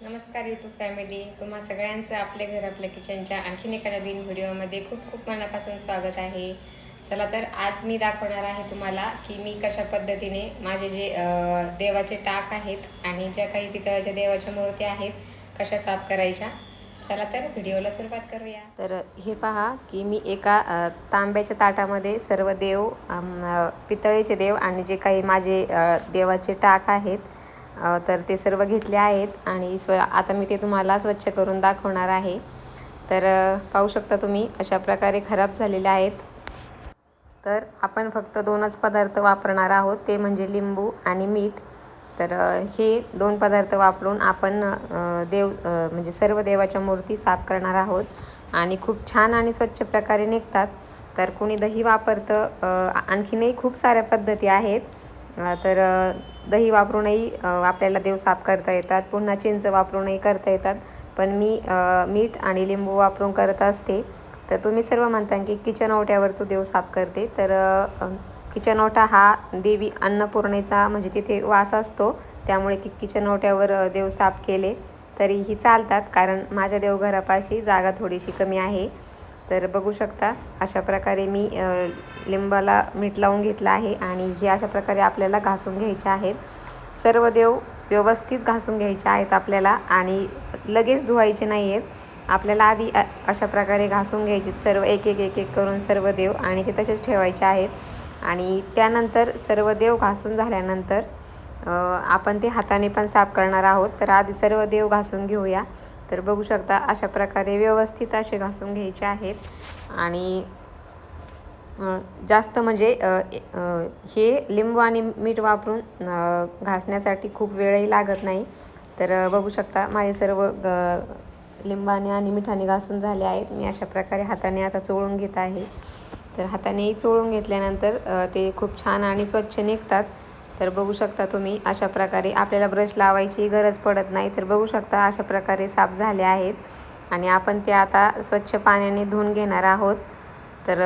नमस्कार YouTube family तुम्हा सगळ्यांचं आपल्या घर आपल्या किचनच्या आणखीन एका नवीन व्हिडिओमध्ये खूप खूप मनापासून स्वागत आहे. चला तर आज मी दाखवणार आहे तुम्हाला की मी कशा पद्धतीने माझे जे देवाचे टाक आहेत आणि ज्या काही पितळाच्या देवाच्या मूर्ती आहेत कशा साफ करायच्या. चला तर व्हिडिओला सुरुवात करूया. तर हे पहा की मी एका तांब्याच्या ताटामध्ये सर्व देव पितळेचे देव आणि जे काही माझे देवाचे टाक आहेत तर ते सर्व घेतले आहेत आणि स्व आता मी ते तुम्हाला स्वच्छ करून दाखवणार आहे. तर पाहू शकता तुम्ही अशा प्रकारे खराब झालेले आहेत. तर आपण फक्त दोनच पदार्थ वापरणार आहोत ते म्हणजे लिंबू आणि मीठ. तर हे दोन पदार्थ वापरून आपण देव म्हणजे सर्व देवाच्या मूर्ती साफ करणार आहोत. आणि खूप छान आणि स्वच्छ प्रकारे निघतात. तर कोणी दही वापरतं आणखीनही खूप साऱ्या पद्धती आहेत. तर दही वापरूनही आपल्याला देव साफ करता येतात. पुन्हा चिंच वापरूनही करता येतात. पण मी मीठ आणि लिंबू वापरून करत असते. तर तुम्ही सर्व म्हणता की किचन ओट्यावर तू देव साफ करते. तर किचन ओटा हा देवी अन्नपूर्णेचा म्हणजे तिथे वास असतो. त्यामुळे की किचन ओट्यावर देव साफ केले तरीही चालतात. कारण माझ्या देवघरापाशी जागा थोडीशी कमी आहे. तर बघू शकता अशा प्रकारे मी लिंबाला मीठ लावून घेतलं आहे आणि हे अशा प्रकारे आपल्याला घासून घ्यायचे आहेत. सर्व देव व्यवस्थित घासून घ्यायचे आहेत आपल्याला आणि लगेच धुवायचे नाही आहेत. आपल्याला आधी अशा प्रकारे घासून घ्यायचे सर्व एक एक एक एक करून सर्व देव आणि ते तसेच ठेवायचे आहेत. आणि त्यानंतर सर्व देव घासून झाल्यानंतर आपण ते हाताने पण साफ करणार आहोत. तर आधी सर्व देव घासून घेऊया. तर बघू शकता अशा प्रकारे व्यवस्थित असे घासून घ्यायचे आहेत. आणि जास्त म्हणजे हे लिंबू आणि मीठ वापरून घासण्यासाठी खूप वेळही लागत नाही. तर बघू शकता माझे सर्व लिंबाने आणि मिठाने घासून झाले आहेत. मी अशा प्रकारे हाताने आता चोळून घेत आहे. तर हातानेही चोळून घेतल्यानंतर ते खूप छान आणि स्वच्छ निघतात. तर बघू शकता तुम्ही अशा प्रकारे आपल्याला ब्रश लावायची गरज पडत नाही. तर बघू शकता अशा प्रकारे साफ झाले आहेत. आणि आपण ते आता स्वच्छ पाण्याने धुवून घेणार आहोत. तर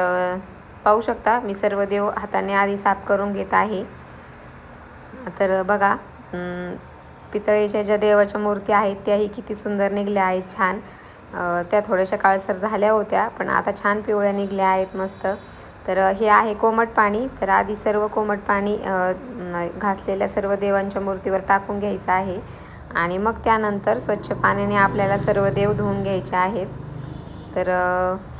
पाहू शकता मी सर्व देव हाताने आधी साफ करून घेत आहे. तर बघा पितळेच्या ज्या देवाच्या मूर्ती आहेत त्याही किती सुंदर निघल्या आहेत छान. त्या थोड्याशा काळसर झाल्या होत्या पण आता छान पिवळ्या निघल्या आहेत मस्त. तर हे आहे कोमट पाणी. तर आधी सर्व कोमट पाणी घासलेल्या सर्व देवांच्या मूर्तीवर टाकून घ्यायचं आहे. आणि मग त्यानंतर स्वच्छ पाण्याने आपल्याला सर्व देव धुवून घ्यायचे आहेत. तर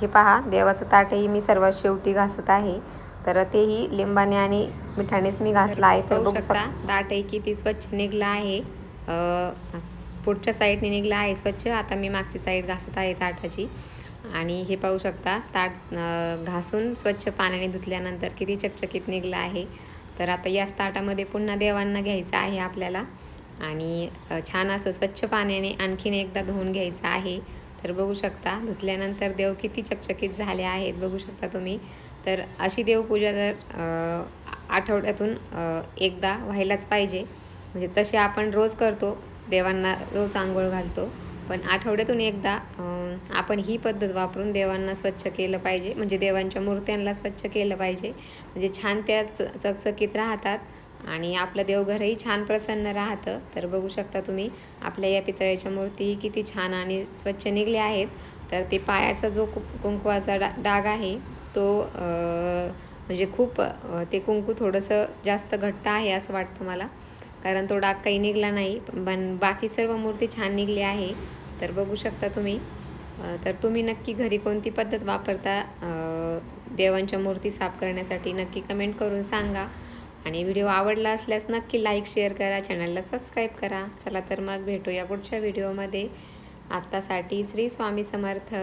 हे पहा देवाचं ताटही मी सर्वात शेवटी घासत आहे. तर तेही लिंबाने आणि मिठानेच मी घासलं आहे. तर बघू शकता ताटही किती स्वच्छ निघलं आहे. पुढच्या साईडने निघलं आहे स्वच्छ. आता मी मागची साईड घासत आहे ताटाची. आणि हे पाहू शकता ताट घासून स्वच्छ पाण्याने धुतल्यानंतर किती चकचकीत निघलं आहे. तर आता याच ताटामध्ये पुन्हा देवांना घ्यायचं आहे आपल्याला. आणि छान असं स्वच्छ पाण्याने आणखीन एकदा धुवून घ्यायचं आहे. तर बघू शकता धुतल्यानंतर देव किती चकचकीत झाले आहेत बघू शकता तुम्ही. तर अशी देवपूजा तर आठवड्यातून एकदा व्हायलाच पाहिजे. म्हणजे तसे आपण रोज करतो देवांना रोज आंघोळ घालतो. पण आठवड्यातून एकदा आपण ही पद्धत वापरून देवांना स्वच्छ केलं पाहिजे म्हणजे देवांच्या मूर्त्यांना स्वच्छ केलं पाहिजे. म्हणजे छान त्या चकचकीत राहतात आणि आपलं देवघरही छान प्रसन्न राहतं. तर बघू शकता तुम्ही आपल्या या पितळ्याच्या मूर्तीही किती छान आणि स्वच्छ निघल्या आहेत. तर ते पायाचा जो कु कुंकवाचा डा डाग आहे तो म्हणजे खूप ते कुंकू थोडंसं जास्त घट्ट आहे असं वाटतं मला. कारण तो डाग काही निघला नाही पण बाकी सर्व मूर्ती छान निघली आहे. तर बघू शकता तुम्ही. तर तुम्ही नक्की घरी कोणती पद्धत वापरता देवांच्या मूर्ती साफ करण्यासाठी नक्की कमेंट करून सांगा. आणि व्हिडिओ आवडला असल्यास नक्की लाईक शेअर करा. चॅनलला सबस्क्राईब करा. चला तर मग भेटूया पुढच्या व्हिडिओमध्ये आत्तासाठी श्री स्वामी समर्थ.